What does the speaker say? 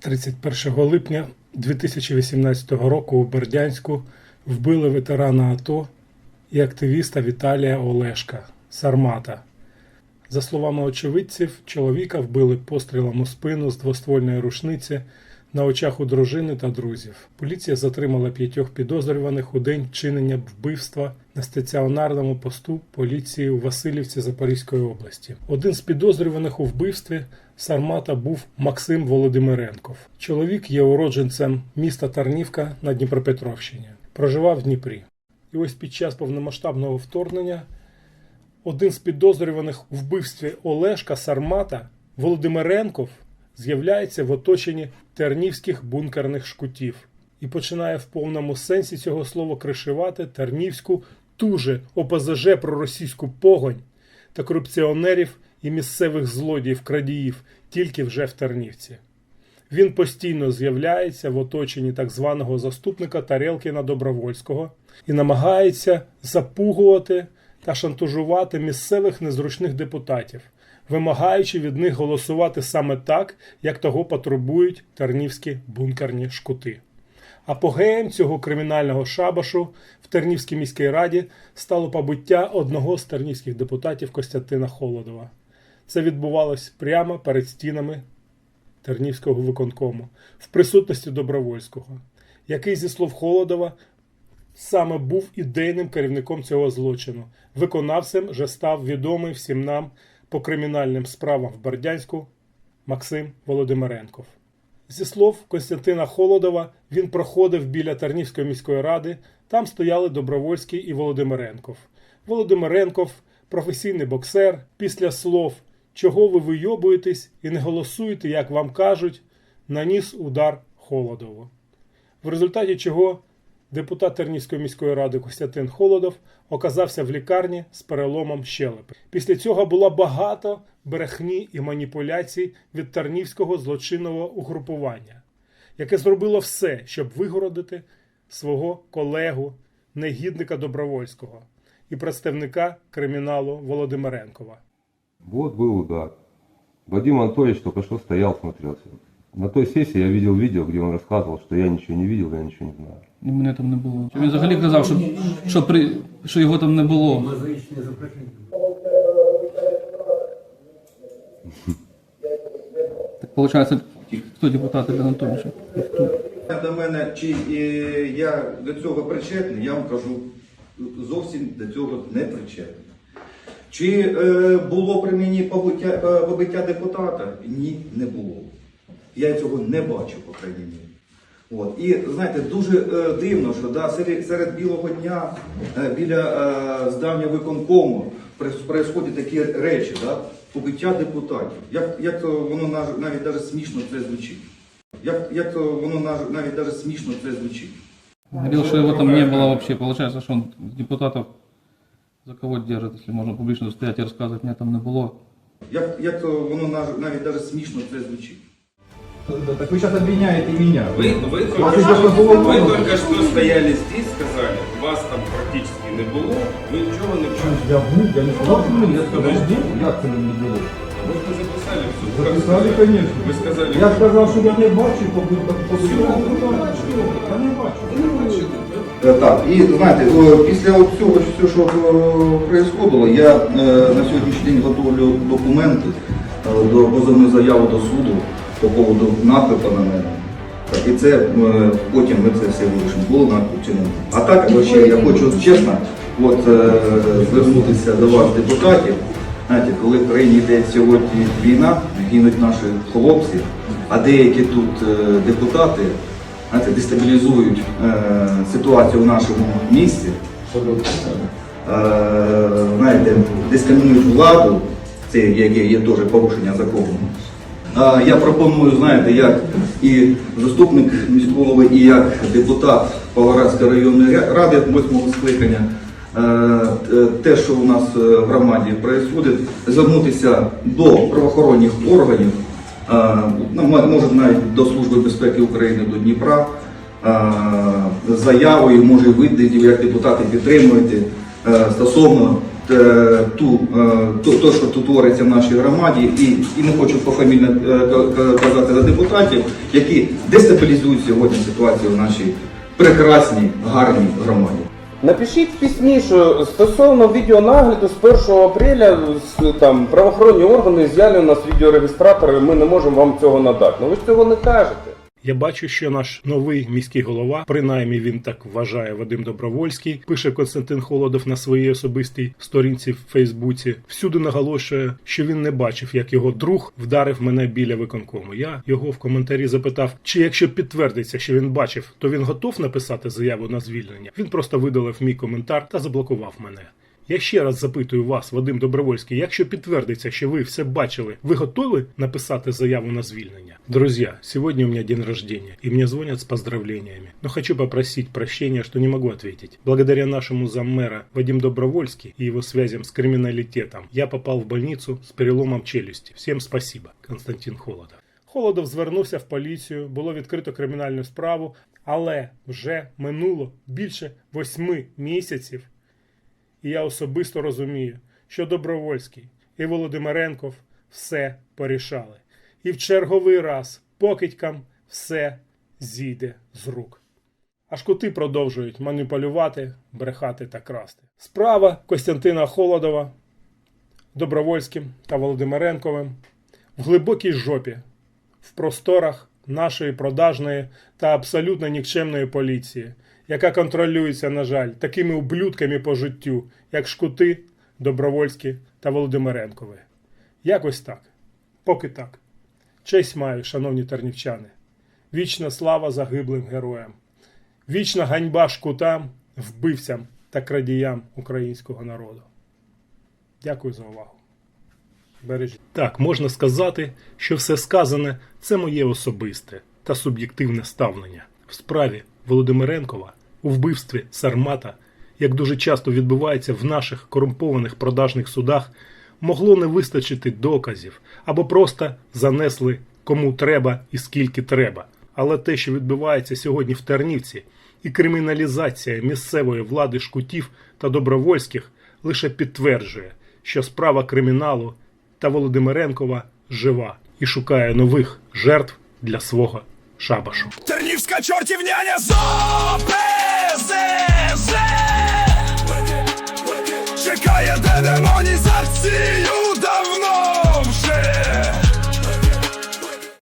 31 липня 2018 року у Бердянську вбили ветерана АТО і активіста Віталія Олешка Сармата. За словами очевидців, чоловіка вбили пострілом у спину з двоствольної рушниці на очах у дружини та друзів. Поліція затримала п'ятьох підозрюваних у день вчинення вбивства на стаціонарному посту поліції у Васильівці Запорізької області. Один з підозрюваних у вбивстві Сармата був Максим Володимиренков. Чоловік є уродженцем міста Тарнівка на Дніпропетровщині. Проживав в Дніпрі. І ось під час повномасштабного вторгнення один з підозрюваних у вбивстві Олешка Сармата Володимиренков з'являється в оточенні тернівських бункерних шкутів і починає в повному сенсі цього слова кришувати тернівську ту же ОПЗЖ проросійську погонь та корупціонерів і місцевих злодіїв крадіїв тільки вже в Тернівці. Він постійно з'являється в оточенні так званого заступника Тарелкіна Добровольського і намагається запугувати та шантажувати місцевих незручних депутатів, вимагаючи від них голосувати саме так, як того потребують тернівські бункерні шкути. Апогеєм цього кримінального шабашу в Тернівській міській раді стало побиття одного з тернівських депутатів Костянтина Холодова. Це відбувалось прямо перед стінами Тернівського виконкому в присутності Добровольського, який, зі слов Холодова, саме був ідейним керівником цього злочину. Виконавцем же став відомий всім нам по кримінальним справам в Бердянську Максим Володимиренков. Зі слов Костянтина Холодова, він проходив біля Тарнівської міської ради. Там стояли Добровольський і Володимиренков. Володимиренков, професійний боксер, після слов чого ви вийобуєтесь і не голосуєте, як вам кажуть, наніс удар Холодову. В результаті чого депутат Тернівської міської ради Костянтин Холодов оказався в лікарні з переломом щелепи. Після цього було багато брехні і маніпуляцій від Тернівського злочинного угрупування, яке зробило все, щоб вигородити свого колегу, негідника Добровольського і представника криміналу Володимиренкова. Вот был удар. Вадим Анатольевич только что стоял, смотрелся. На той сессии я видел видео, где он рассказывал, что я ничего не видел, я ничего не знаю. І мене там не було. Він взагалі казав, що, що, при, що його там не було. Так виходить, хто депутат Ілля Анатолійович? До мене, чи е, я до цього причетний, я вам кажу, зовсім до цього не причетний. Чи е, було при мені побиття, е, побиття депутата? Ні, не було. Я цього не бачив, по крайній мірі. От. І знаєте, дуже е, дивно, що да, серед, серед білого дня е, біля е, здання виконкому происходять такі речі, да, побиття депутатів. Як, як то воно наж- навіть даже смішно це звучить. Як, як то воно наж- навіть даже смішно це звучить. Говорил, что его там не было вообще. Получается, что он депутатов за кого держит, если можно публично стоять и рассказывать, меня там не было. Як, як то воно наж- навіть даже смішно це звучить. Так вы сейчас обвиняете меня. Вы, вы, А только, ты что, что, было вы много? только что стояли здесь, сказали, вас там практически не было, ви нічого не чули. Я був, я не сказав, що мені, я сказав, жди, як це мені було? Ви ж записали все. Записали, Как сказали? звісно. Ви сказали, Я сказав, що я не бачу, побудь, побудь, я не бачу. Е, Так, і знаєте, е, після от цього всього, що відбувалося, я е, на сьогоднішній день готовлю документи е, до позовну заяву до суду по поводу наклепу на мене. Так, і це е, потім ми це все вирішимо, було наклеп чи не. А так, вообще, я хочу чесно от, е, звернутися до вас, депутатів. Знаєте, коли в країні йде сьогодні війна, гинуть наші хлопці, а деякі тут е, депутати знаєте, дестабілізують е, ситуацію в нашому місті, знаєте, дискримінують владу, це є, є, є теж порушення закону. Я пропоную, знаєте, як і заступник міського голови, і як депутат Павлоградської районної ради восьмого скликання, е, е, те, що у нас е, в громаді відбувається, звернутися до правоохоронних органів, ну, може навіть до Служби безпеки України до Дніпра, заявою, може ви як депутати підтримуєте стосовно ту, е, то, то, що тут твориться в нашій громаді, і, і не хочу пофамільно е, ка- ка- казати за депутатів, які дестабілізують сьогодні ситуацію в нашій прекрасній, гарній громаді. Напишіть що стосовно відеонагляду з 1 апреля там, правоохоронні органи зняли у нас відеорегістратори, ми не можемо вам цього надати. Ну ви ж цього не кажете. Я бачу, що наш новий міський голова, принаймні він так вважає Вадим Добровольський, пише Константин Холодов на своїй особистій сторінці в Фейсбуці. Всюди наголошує, що він не бачив, як його друг вдарив мене біля виконкому. Я його в коментарі запитав, чи якщо підтвердиться, що він бачив, то він готов написати заяву на звільнення. Він просто видалив мій коментар та заблокував мене. Я ще раз запитую вас, Вадим Добровольский, якщо підтвердиться, що вы все бачили, вы готовы написать заяву на звільнення? Друзья, сегодня у меня день рождения, и мне звонят с поздравлениями. Но хочу попросить прощения, что не могу ответить. Благодаря нашему заммэра Вадим Добровольский и его связям с криминалитетом, я попал в больницу с переломом челюсти. Всем спасибо, Константин Холодов. Холодов звернувся в поліцію, було відкрито кримінальну справу, але вже минуло більше восьми місяців і я особисто розумію, що Добровольський і Володимиренков все порішали. І в черговий раз покидькам все зійде з рук. А шкути продовжують маніпулювати, брехати та красти. Справа Костянтина Холодова, Добровольським та Володимиренковим в глибокій жопі, в просторах нашої продажної та абсолютно нікчемної поліції, яка контролюється, на жаль, такими ублюдками по життю, як Шкути, Добровольські та Володимиренкови. Якось так. Поки так. Честь маю, шановні тернівчани. Вічна слава загиблим героям. Вічна ганьба шкутам, вбивцям та крадіям українського народу. Дякую за увагу. Бережіть. Так, можна сказати, що все сказане це моє особисте та суб'єктивне ставлення. В справі Володимиренкова у вбивстві Сармата, як дуже часто відбувається в наших корумпованих продажних судах, могло не вистачити доказів або просто занесли кому треба і скільки треба. Але те, що відбувається сьогодні в Тернівці, і криміналізація місцевої влади шкутів та добровольських лише підтверджує, що справа криміналу та Володимиренкова жива і шукає нових жертв для свого шабашу. Тернівська чортівняня з ОПЗЖ Чекає демонізацію